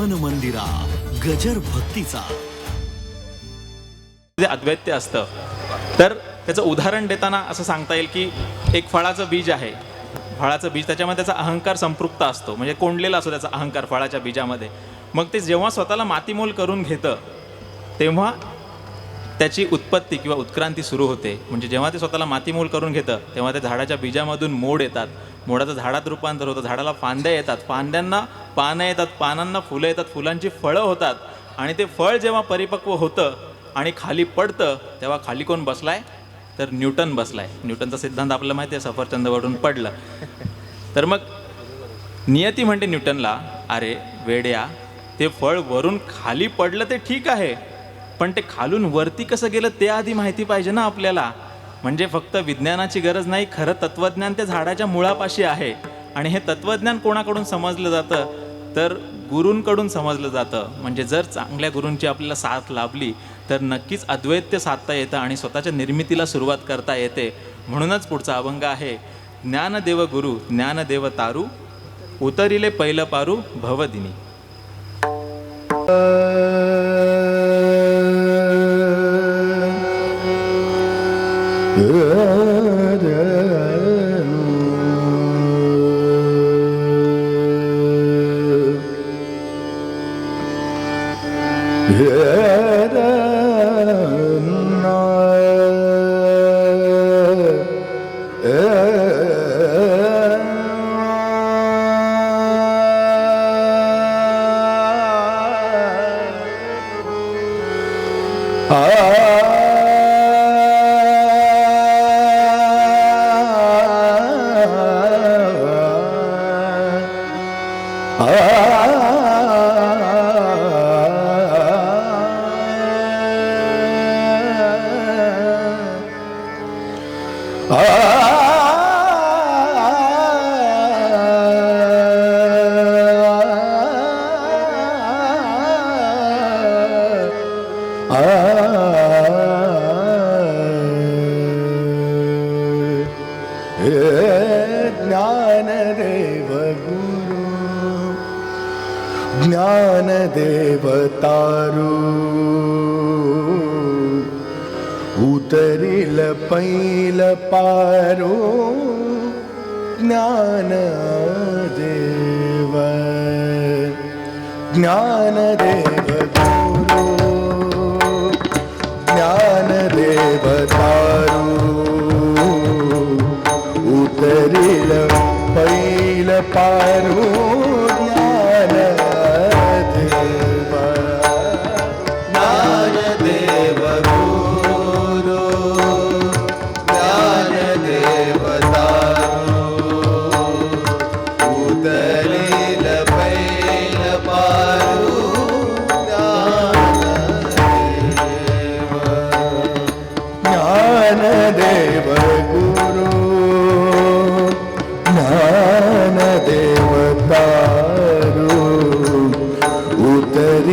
मन मंदिरा गजर भक्तीचा. अद्वैत्य असतं. तर त्याचं उदाहरण देताना असं सांगता येईल की एक फळाचं बीज आहे. फळाचं बीज त्याच्यामध्ये त्याचा अहंकार संपृक्त असतो. म्हणजे कोंडलेला असतो त्याचा अहंकार फळाच्या बीजामध्ये. मग ते जेव्हा स्वतःला मातीमोल करून घेतं तेव्हा त्याची उत्पत्ती किंवा उत्क्रांती सुरू होते. म्हणजे जेव्हा ते स्वतःला मातीमोल करून घेतं तेव्हा त्या झाडाच्या बीजामधून मोड येतात. मोडाचं झाडात रूपांतर होतं. झाडाला फांद्या येतात. फांद्यांना पानं येतात. पानांना फुलं येतात. फुलांची फळं होतात. आणि ते फळ जेव्हा परिपक्व होतं आणि खाली पडतं तेव्हा खाली कोण बसलाय? तर न्यूटन बसलाय. न्यूटनचा सिद्धांत आपल्याला माहिती आहे सफरचंदवरून पडलं. तर मग नियती म्हणते न्यूटनला अरे वेड्या ते फळ वरून खाली पडलं ते ठीक आहे. पण ते खालून वरती कसं गेलं ते आधी माहिती पाहिजे ना आपल्याला. म्हणजे फक्त विज्ञानाची गरज नाही खरं तत्वज्ञान त्या झाडाच्या मुळापाशी आहे. आणि हे तत्वज्ञान कोणाकडून समजलं जातं? तर गुरूंकडून समजलं जातं. म्हणजे जर चांगल्या गुरूंची आपल्याला साथ लाभली तर नक्कीच अद्वैत्य साधता येतं आणि स्वतःच्या निर्मितीला सुरुवात करता येते. म्हणूनच पुढचा अभंग आहे ज्ञानदेव गुरु ज्ञानदेव तारू उतरिले पहिलं पारू भवदिनी. Ah ज्ञानदेव गुरु ज्ञानदेव ഉത്തരില പൈല പാരോ ജ്ഞാനദേവ ജ്ഞാനദേവ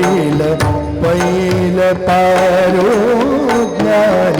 पैल पैल पारो ज्ञान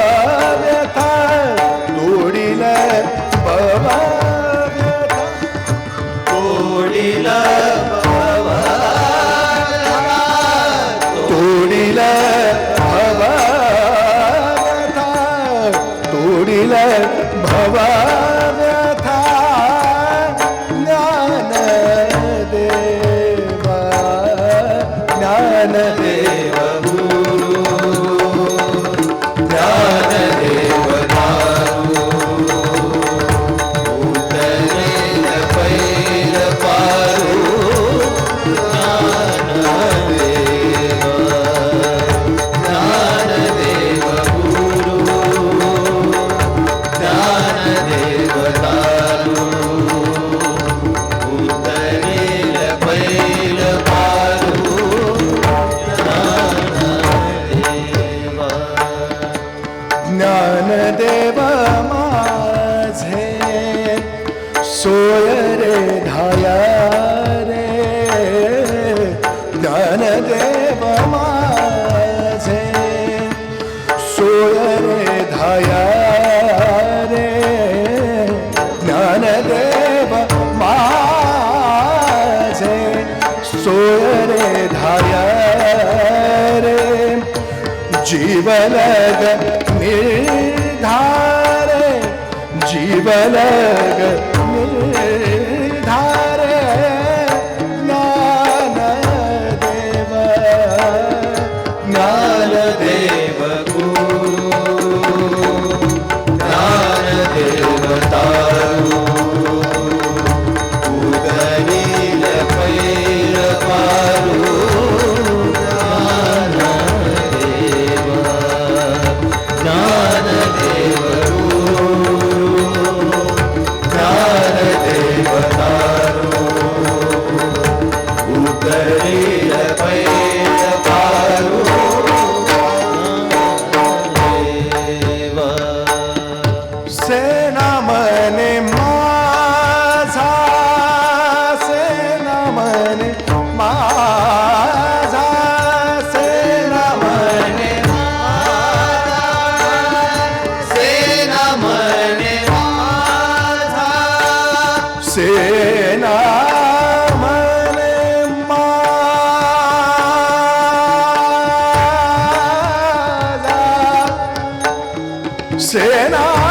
ভবা ज्ञान देव माझे. सोय रे धाया रे. ज्ञानदेव माझे. सोय रे धाया रे. ज्ञान देव माझे. सोय रे धाया रे. जीवन بلاغه Senai.